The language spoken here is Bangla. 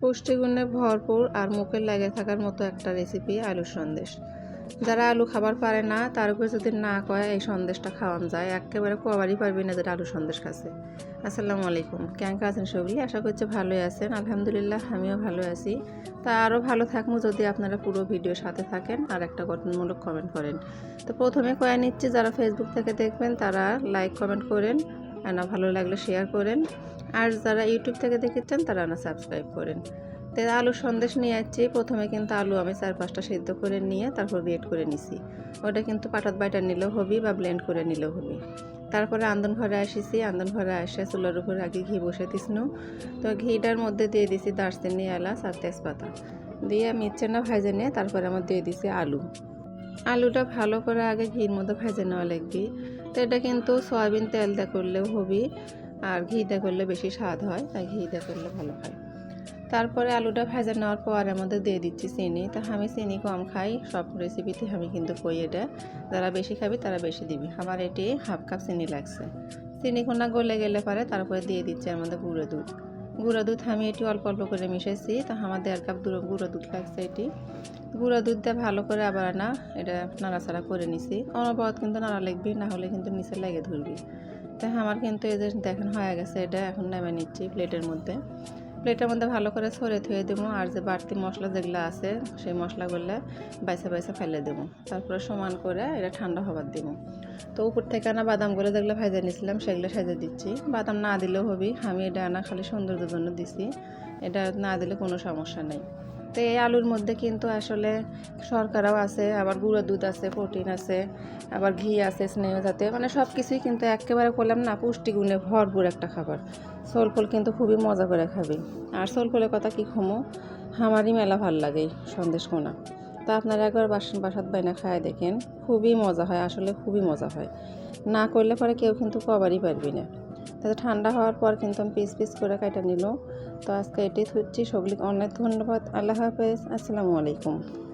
পুষ্টিগুণে ভরপুর আর মুখের লেগে থাকার মতো একটা রেসিপি আলুর সন্দেশ। যারা আলু খাবার পারে না, তার উপরে যদি না কয়, এই সন্দেশটা খাওয়ান যায়। একেবারে কবারই পারবি না যেটা আলু সন্দেশ খাচ্ছে। আসসালামু আলাইকুম। ক্যাঙ্কা আছেন সবলি আশা করছি ভালোই আছেন। আলহামদুলিল্লাহ, আমিও ভালো আছি। তা আরও ভালো থাকব যদি আপনারা পুরো ভিডিওর সাথে থাকেন আর একটা গঠনমূলক কমেন্ট করেন। তো প্রথমে কয়ে নিচ্ছি, যারা ফেসবুক থেকে দেখবেন, তারা লাইক কমেন্ট করেন। আর না ভালো লাগলে শেয়ার করেন। আর যারা ইউটিউব থেকে দেখেছেন, তারা না সাবস্ক্রাইব করেন। তো আলু সন্দেশ নিয়ে যাচ্ছি প্রথমে কিন্তু আলু আমি চার পাঁচটা সিদ্ধ করে নিয়ে তারপর গ্রেট করে নিছি। ওটা কিন্তু পাটাত বাইটা নিলেও হবি বা ব্লেন্ড করে নিলেও হবি। তারপরে আন্দন ঘরে আসিছি আন্দন ঘরে আসে চুলার উপরে আগে ঘি বসে দিছিনু তো ঘিটার মধ্যে দিয়ে দিছি দারচিনি, এলাচ আর তেজপাতা। দিয়ে মিচ্ছে না ভাজে নিয়ে তারপরে আমার দিয়ে দিছি আলু। আলুটা ভালো করে আগে ঘির মতো ভেজে নেওয়া লাগবে। তো এটা কিন্তু সয়াবিন তেল দিয়ে করলেও হবি, আর ঘি দিয়ে করলে বেশি স্বাদ হয়, তাই ঘি দিয়ে করলে ভালো হয়। তারপরে আলুটা ভেজে নেওয়ার পর মধ্যে দিয়ে দিচ্ছি চিনি। তা আমি চিনি কম খাই, সব রেসিপিতে আমি কিন্তু কই এটা। যারা বেশি খাবি তারা বেশি দিবি। আমার এটি হাফ কাপ চিনি লাগছে। চিনি কোনা গলে গেলে পরে তারপরে দিয়ে দিচ্ছি মধ্যে গুঁড়ো দুধ। গুঁড়ো দুধ আমি এটি অল্প অল্প করে মিশাইছি, তো আমার দেড় কাপ দূর গুঁড়ো দুধ লাগছে এটি। গুঁড়া দুধ দিয়ে ভালো করে আবার না এটা নাড়াচাড়া করে নিছি। অনবরত কিন্তু নাড়া লাগবি, না হলে কিন্তু নিচে লেগে ধরবি। তাই আমার কিন্তু এদের দেখেন হয়ে গেছে, এটা এখন নেমে নিচ্ছি প্লেটের মধ্যে। প্লেটের মধ্যে ভালো করে ছড়ে ধুয়ে দেবো, আর যে বাড়তি মশলা যেগুলো আছে, সেই মশলাগুলো বাইসা বাইসা ফেলে দেবো। তারপরে সমান করে এটা ঠান্ডা হবার দেবো। তো উপর থেকে আনা বাদামগুলো যেগুলো ভেজে নিয়েছিলাম, সেগুলো সেজে দিচ্ছি। বাদাম না দিলেও হবি, আমি এটা আনা খালি সৌন্দর্যের জন্য দিছি। এটা না দিলে কোনো সমস্যা নেই। তো এই আলুর মধ্যে কিন্তু আসলে শর্করাও আছে, আবার গুঁড়ো দুধ আছে, প্রোটিন আছে, আবার ঘি আছে, স্নেহ জাতে মানে সব কিছুই কিন্তু একেবারে করলাম না, পুষ্টিগুণে ভরপুর একটা খাবার। সোলফল কিন্তু খুবই মজা করে খাবে। আর সোলফলের কথা কি খমো আমারই মেলা ভালো লাগে সন্দেশ কোনা। তা আপনারা একবার বাসন বাসাত বাইনা খায় দেখেন, খুবই মজা হয়, আসলে খুবই মজা হয়। না করলে পরে কেউ কিন্তু কবারই পারবি না। তাতে ঠান্ডা হওয়ার পর কিন্তু আমি পিস পিস করে কাটা নিল। তো আজকে এটি হচ্ছে। সকলকে অনেক ধন্যবাদ। আল্লাহ হাফেজ। আসসালামু আলাইকুম।